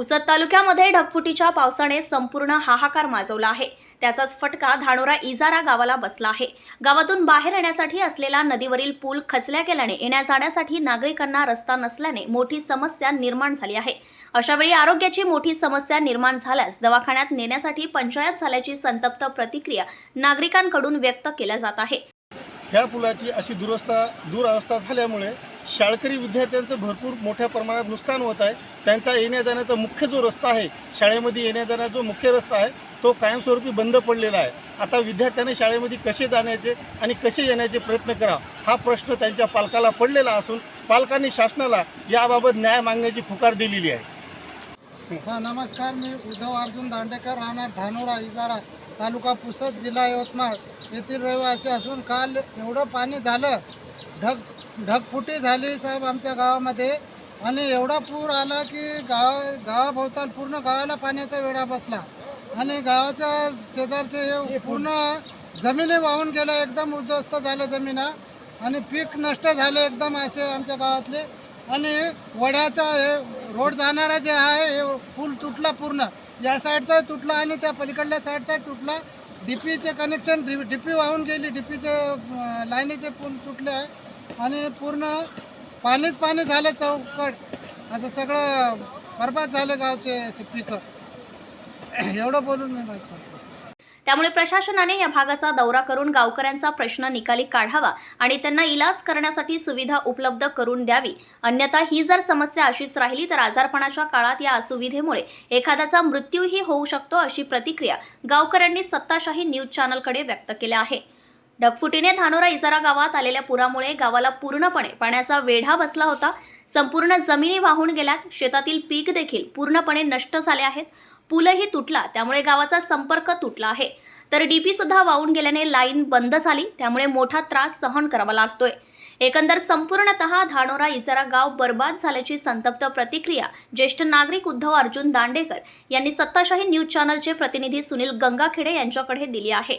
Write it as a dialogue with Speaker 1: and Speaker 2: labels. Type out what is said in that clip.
Speaker 1: पुसद तालुक्यामध्ये ढगफुटीच्या पावसाने संपूर्ण हाहाकार माजवला आहे. त्याचाच फटका धानोरा इजारा गावाला बसला आहे. गावातून बाहेर येण्यासाठी असलेला नदीवरील पूल खचल्या गेल्याने येण्या जाण्यासाठी नागरिकांना रस्ता नसल्याने मोठी समस्या निर्माण झाली आहे. अशावेळी आरोग्याची मोठी समस्या निर्माण झाल्यास दवाखान्यात नेण्यासाठी पंचायत झाल्याची संतप्त प्रतिक्रिया नागरिकांकडून व्यक्त केल्या जात आहे.
Speaker 2: या पुलाची अशी दुरवस्था दुरावस्था झाल्यामुळे शाळकरी विद्यार्थ्यांचं भरपूर मोठ्या प्रमाणात नुकसान होत आहे. त्यांचा येण्या जाण्याचा मुख्य जो रस्ता आहे शाळेमध्ये येण्या जाण्याचा जो मुख्य रस्ता आहे तो कायमस्वरूपी बंद पडलेला आहे. आता विद्यार्थ्यांनी शाळेमध्ये कसे जाण्याचे आणि कसे येण्याचे प्रयत्न करा हा प्रश्न त्यांच्या पालकाला पडलेला असून पालकांनी शासनाला याबाबत न्याय मागण्याची फुकार दिलेली आहे.
Speaker 3: हां नमस्कार मी उद्धव अर्जुन दांडेकर राहणार धानोरा इजारा तालुका पुसद जिल्हा यवतमाळ येथील रहिवासी असून काल एवढं पाणी झालं ढग ढगफुटी झाली साहेब आमच्या गावामध्ये. आणि एवढा पूर आला की गाव गावाभोवताल पूर्ण गावाला पाण्याचा वेढा बसला. आणि गावाच्या शेजारचे हे पूर्ण जमिनी वाहून गेलं एकदम उद्ध्वस्त झालं जमिना. आणि पीक नष्ट झाले एकदम असे आमच्या गावातले. आणि वड्याचा हे रोड जाणारा जे आहे हे पूल तुटला पूर्ण. या साईडचाही तुटला आणि त्या पलीकडल्या साईडचा तुटला. डीपीचे कनेक्शन डीपी वाहून गेली डीपीचे लाईनीचे पूल तुटले. आहे आणि पूर्ण पाणीच पाणी झालं चौकट. असं सगळं बरबाद झालं गावचे पिकं एवढं बोलून मी बस
Speaker 1: त्यामुळे प्रशासनाने या भागाचा दौरा करून गावकऱ्यांचा प्रश्न निकाली काढावा आणि त्यांना इलाज करण्यासाठी सुविधा उपलब्ध करून द्यावी. अन्यथा ही जर समस्या अशीच राहिली तर आजारपणाच्या काळात या असुविधेमुळे एखाद्याचा मृत्यूही होऊ शकतो अशी प्रतिक्रिया गावकऱ्यांनी सत्ताशाही न्यूज चॅनलकडे व्यक्त केल्या आहे. ढगफुटीने धानोरा इजारा गावात आलेल्या पुरामुळे गावाला पूर्णपणे पाण्याचा वेढा बसला होता. संपूर्ण जमिनी वाहून गेल्यात. शेतातील पीक देखील पूर्णपणे नष्ट झाले आहेत. पूलही तुटला त्यामुळे गावाचा संपर्क तुटला आहे. तर डीपी सुद्धा वाहून गेल्याने लाईन बंद झाली त्यामुळे मोठा त्रास सहन करावा लागतोय. एकंदर संपूर्णतः धानोरा इजारा गाव बर्बाद झाल्याची संतप्त प्रतिक्रिया ज्येष्ठ नागरिक उद्धव अर्जुन दांडेकर यांनी सत्ताशाही न्यूज चॅनलचे प्रतिनिधी सुनील गंगाखेडे यांच्याकडे दिली आहे.